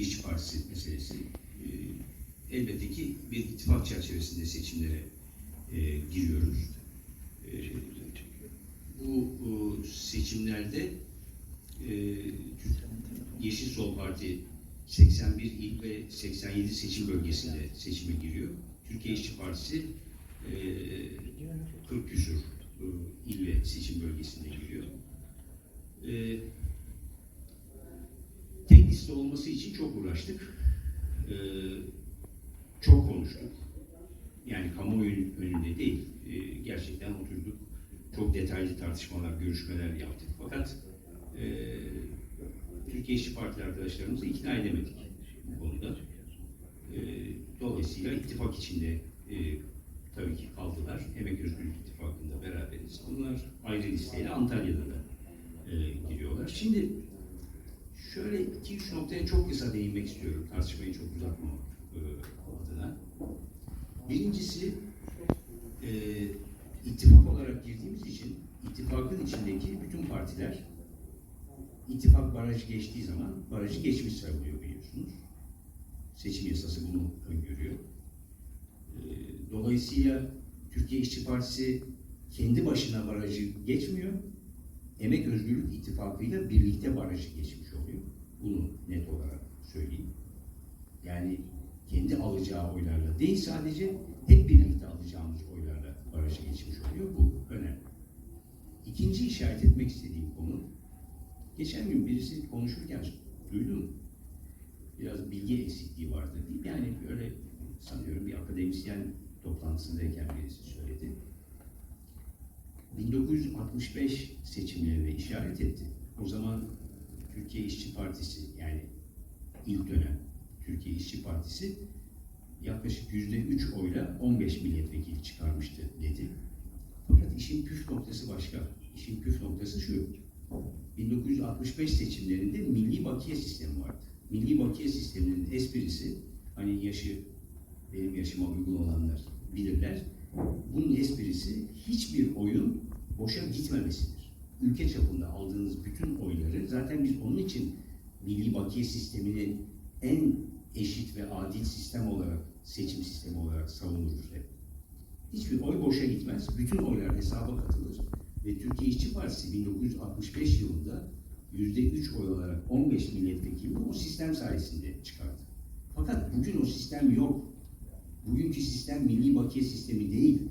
İşçi Partisi meselesi e, elbette ki bir ittifak çerçevesinde seçimlere e, giriyoruz. E, bu e, seçimlerde e, Yeşil Sol Parti 81 il ve 87 seçim bölgesinde seçime giriyor. Türkiye İşçi Partisi e, 40 küsur e, il ve seçim bölgesinde giriyor. E, tek liste olması için çok uğraştık. Ee, çok konuştuk. Yani kamuoyu önünde değil. Ee, gerçekten oturduk. Çok detaylı tartışmalar, görüşmeler yaptık. Fakat e, Türkiye İşçi Parti arkadaşlarımızı ikna edemedik bu konuda. Ee, dolayısıyla ittifak içinde e, tabii ki kaldılar. Emek Özgürlük İttifakı'nda beraberiz. Onlar ayrı listeyle Antalya'da da e, giriyorlar. Şimdi Şöyle iki üç noktaya çok kısa değinmek istiyorum. Tartışmayı çok uzatmamak e, adına. Birincisi e, ittifak olarak girdiğimiz için ittifakın içindeki bütün partiler ittifak barajı geçtiği zaman barajı geçmiş sayılıyor biliyorsunuz. Seçim yasası bunu öngörüyor. E, dolayısıyla Türkiye İşçi Partisi kendi başına barajı geçmiyor. Emek Özgürlük İttifakı'yla birlikte barajı geçmiş oluyor. Bunu net olarak söyleyeyim. Yani kendi alacağı oylarla değil sadece hep birlikte alacağımız oylarla barajı geçmiş oluyor. Bu önemli. İkinci işaret etmek istediğim konu, geçen gün birisi konuşurken duydum, biraz bilgi eksikliği vardı değil? Yani böyle sanıyorum bir akademisyen toplantısındayken birisi söyledi. 1965 seçimlerine işaret etti. O zaman Türkiye İşçi Partisi yani ilk dönem Türkiye İşçi Partisi yaklaşık yüzde üç oyla 15 milletvekili çıkarmıştı dedi. Fakat işin püf noktası başka. İşin püf noktası şu. 1965 seçimlerinde milli bakiye sistemi vardı. Milli bakiye sisteminin esprisi hani yaşı benim yaşıma uygun olanlar bilirler. Bunun esprisi hiçbir oyun boşa gitmemesidir. Ülke çapında aldığınız bütün oyları zaten biz onun için milli bakiye sistemini en eşit ve adil sistem olarak, seçim sistemi olarak savunuruz hep. Hiçbir oy boşa gitmez. Bütün oylar hesaba katılır. Ve Türkiye İşçi Partisi 1965 yılında yüzde üç oy olarak 15 milletvekili o sistem sayesinde çıkardı. Fakat bugün o sistem yok. Bugünkü sistem milli bakiye sistemi değil.